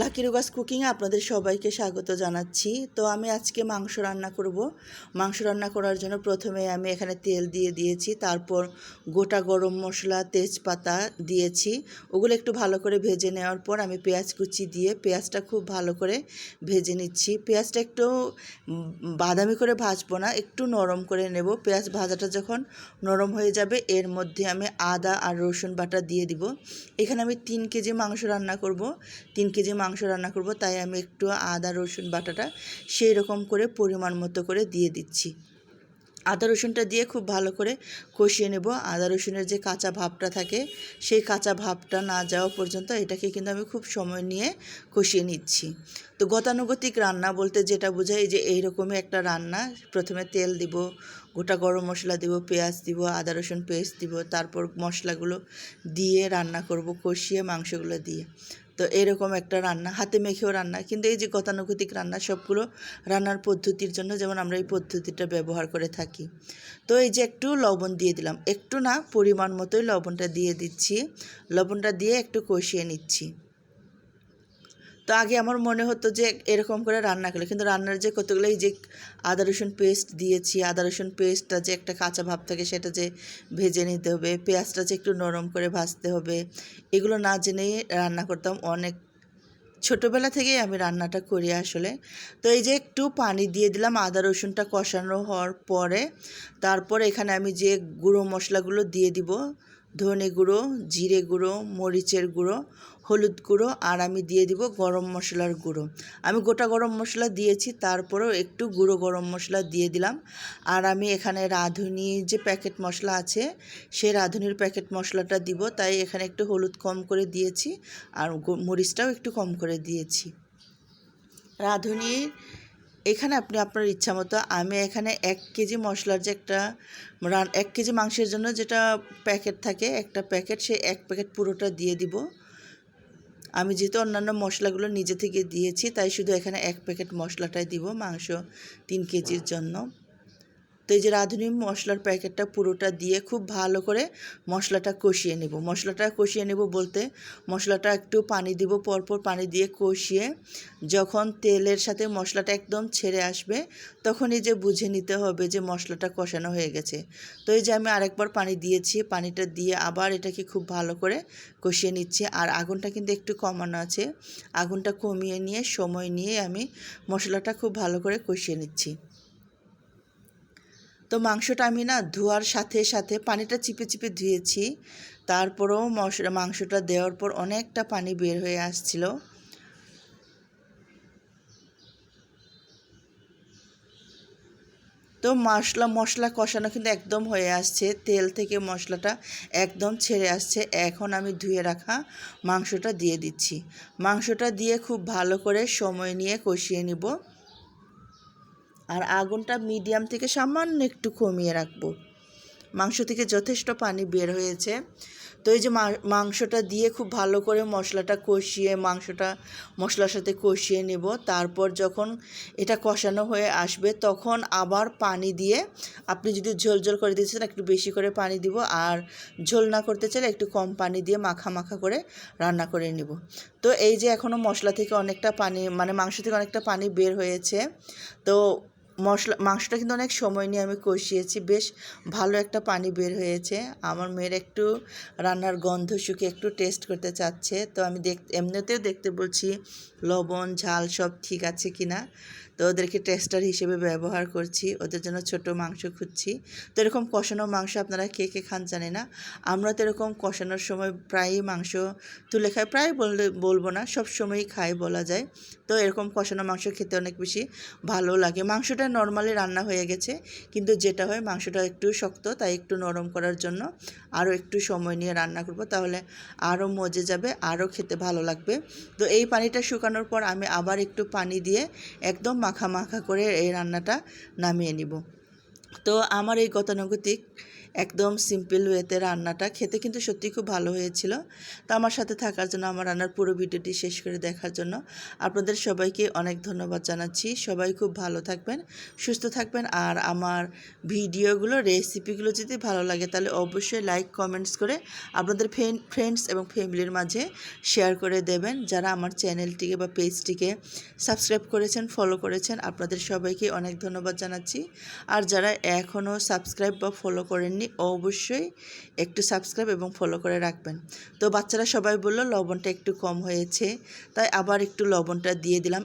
Lucky রুগাস কুকিংয়ে আপনাদের সবাইকে স্বাগত জানাচ্ছি। তো আমি আজকে মাংস রান্না করব। মাংস রান্না করার জন্য প্রথমে আমি এখানে তেল দিয়ে দিয়েছি, তারপর গোটা গরম মশলা, তেজপাতা দিয়েছি। ওগুলো একটু ভালো করে ভেজে নেওয়ার পর আমি পেঁয়াজ কুচি দিয়ে পেঁয়াজটা খুব ভালো করে ভেজে নিচ্ছি। পেঁয়াজটা একটু বাদামি করে ভাজবো না, একটু নরম করে নেব। পেঁয়াজ ভাজাটা যখন নরম হয়ে যাবে, এর মধ্যে আমি আদা আর রসুন বাটা দিয়ে দিব। এখানে আমি তিন কেজি মাংস রান্না করব। তিন কেজি মাংস রান্না করব, তাই আমি একটু আদা, রসুন বাটাটা সেই রকম করে পরিমাণ মতো করে দিয়ে দিচ্ছি। আদা, রসুনটা দিয়ে খুব ভালো করে কষিয়ে নেব। আদা, রসুনের যে কাঁচা ভাবটা থাকে, সেই কাঁচা ভাবটা না যাওয়া পর্যন্ত এটাকে কিন্তু আমি খুব সময় নিয়ে কষিয়ে নিচ্ছি। তো গতানুগতিক রান্না বলতে যেটা বোঝায় যে এইরকমই একটা রান্না। প্রথমে তেল দিব, গোটা গরম মশলা দিব, পেঁয়াজ দিব, আদা, রসুন পেস্ট দিব, তারপর মশলাগুলো দিয়ে রান্না করব কষিয়ে মাংসগুলো দিয়ে। তো এরকম একটা রান্না, হাতে মেখেও রান্না, কিন্তু এই যে গতানুগতিক রান্না সবগুলো রান্নার পদ্ধতির জন্য যেমন আমরা এই পদ্ধতিটা ব্যবহার করে থাকি। তো এই যে একটু লবণ দিয়ে দিলাম, একটু না পরিমাণ মতোই লবণটা দিয়ে দিচ্ছি, লবণটা দিয়ে একটু কষিয়ে নিচ্ছি। তো আগে আমার মনে হতো যে এরকম করে রান্না করলে, কিন্তু রান্নার যে কতগুলো এই যে আদা, রসুন পেস্ট দিয়েছি, আদা, রসুন পেস্টটা যে একটা কাঁচা ভাব থাকে সেটা যে ভেজে নিতে হবে, পেঁয়াজটা যে একটু নরম করে ভাজতে হবে, এগুলো না জেনেই রান্না করতাম অনেক। ছোটোবেলা থেকেই আমি রান্নাটা করি আসলে। তো এই যে একটু পানি দিয়ে দিলাম, আদা, রসুনটা কষানো হওয়ার পরে, তারপর এখানে আমি যে গুঁড়ো মশলাগুলো দিয়ে দিব ধনে গুঁড়ো, জিরে গুঁড়ো, মরিচের গুঁড়ো, হলুদ গুঁড়ো আর আমি দিয়ে দিব গরম মশলার গুঁড়ো। আমি গোটা গরম মশলা দিয়েছি, তারপরেও একটু গুঁড়ো গরম মশলা দিয়ে দিলাম। আর আমি এখানে রাঁধুনি যে প্যাকেট মশলা আছে, সেই রাঁধুনির প্যাকেট মশলাটা দিব, তাই এখানে একটু হলুদ কম করে দিয়েছি আর মরিচটাও একটু কম করে দিয়েছি। রাঁধুনির এখানে আপনি আপনার ইচ্ছা মতো, আমি এখানে এক কেজি মশলার যে একটা রান, এক কেজি মাংসের জন্য যেটা প্যাকেট থাকে, একটা প্যাকেট সেই এক প্যাকেট পুরোটা দিয়ে দিব। আমি যেহেতু অন্যান্য মশলাগুলো নিজে থেকে দিয়েছি, তাই শুধু এখানে এক প্যাকেট মশলাটাই দিব মাংস তিন কেজির জন্য। তো এই যে রাঁধুনি মশলার প্যাকেটটা পুরোটা দিয়ে খুব ভালো করে মশলাটা কষিয়ে নেব। মশলাটা কষিয়ে নেব বলতে মশলাটা একটু পানি দিব, পরপর পানি দিয়ে কষিয়ে যখন তেলের সাথে মশলাটা একদম ছেড়ে আসবে তখন এই যে বুঝে নিতে হবে যে মশলাটা কষানো হয়ে গেছে। তো এই যে আমি আরেকবার পানি দিয়েছি, পানিটা দিয়ে আবার এটাকে খুব ভালো করে কষিয়ে নিচ্ছি। আর আগুনটা কিন্তু একটু কমানো আছে। আগুনটা কমিয়ে নিয়ে সময় নিয়ে আমি মশলাটা খুব ভালো করে কষিয়ে নিচ্ছি। তো মাংসটা আমি না ধোয়ার সাথে সাথে পানিটা চিপে চিপে ধুয়েছি। তারপরেও মাংসটা দেওয়ার পর অনেকটা পানি বের হয়ে আসছিল। তো মশলা মশলা কষানো কিন্তু একদম হয়ে আসছে। তেল থেকে মশলাটা একদম ছেড়ে আসছে। এখন আমি ধুয়ে রাখা মাংসটা দিয়ে দিচ্ছি। মাংসটা দিয়ে খুব ভালো করে সময় নিয়ে কষিয়ে নিব। আর আগুনটা মিডিয়াম থেকে সামান্য একটু কমিয়ে রাখব। মাংস থেকে যথেষ্ট পানি বের হয়েছে। তো এই যে মাংসটা দিয়ে খুব ভালো করে মশলাটা কষিয়ে, মাংসটা মশলার সাথে কষিয়ে নেব। তারপর যখন এটা কষানো হয়ে আসবে, তখন আবার পানি দিয়ে আপনি যদি ঝোল ঝোল করে দিচ্ছেন একটু বেশি করে পানি দিব। আর ঝোল না করতে চাইলে একটু কম পানি দিয়ে মাখা মাখা করে রান্না করে নেব। তো এই যে এখনও মশলা থেকে অনেকটা পানি মানে মাংস থেকে অনেকটা পানি বের হয়েছে। তো মশলা, মাংসটা কিন্তু অনেক সময় নিয়ে আমি কষিয়েছি। বেশ ভালো একটা পানি বের হয়েছে। আমার মেয়ের একটু রান্নার গন্ধ শুকে একটু টেস্ট করতে চাচ্ছে। তো আমি দেখ, এমনিতেও দেখতে বলছি লবণ, ঝাল সব ঠিক আছে কি না তো ওদেরকে টেস্টার হিসেবে ব্যবহার করছি, ওদের জন্য ছোট মাংস খুঁজছি। তো এরকম কষানো মাংস আপনারা কে কে খান জানি না। আমরা তো এরকম কষানোর সময় প্রায়ই মাংস তুলে খাই, প্রায় বললে, বলব না, সব সময়ই খাই বলা যায়। তো এরকম কষানো মাংস খেতে অনেক বেশি ভালো লাগে। মাংসটা নর্মালি রান্না হয়ে গেছে, কিন্তু যেটা হয় মাংসটা একটু শক্ত, তাই একটু নরম করার জন্য আরও একটু সময় নিয়ে রান্না করব, তাহলে আরও মজে যাবে, আরও খেতে ভালো লাগবে। তো এই পানিটা শুকানোর পর আমি আবার একটু পানি দিয়ে একদম মাখা মাখা করে এই রান্নাটা নামিয়ে নিব। তো আমার এই গতানুগতিক একদম সিম্পল ওয়েতে রান্নাটা খেতে কিন্তু সত্যি খুব ভালো হয়েছিল। তো আমার সাথে থাকার জন্য, আমার রান্নার পুরো ভিডিওটি শেষ করে দেখার জন্য আপনাদের সবাইকে অনেক ধন্যবাদ জানাচ্ছি। সবাই খুব ভালো থাকবেন, সুস্থ থাকবেন আর আমার ভিডিওগুলো রেসিপিগুলো যদি ভালো লাগে তাহলে অবশ্যই লাইক কমেন্টস করে আপনাদের ফ্রেন্ডস এবং ফ্যামিলির মাঝে শেয়ার করে দেবেন। যারা আমার চ্যানেলটিকে বা পেজটিকে সাবস্ক্রাইব করেছেন ফলো করেছেন, আপনাদের সবাইকে অনেক ধন্যবাদ জানাচ্ছি। আর যারা এখনও সাবস্ক্রাইব বা ফলো করেননি অবশ্যই একটু সাবস্ক্রাইব এবং ফলো করে রাখবেন। তো বাচ্চারা সবাই বলল লবণটা একটু কম হয়েছে, তাই আবার একটু লবণটা দিয়ে দিলাম।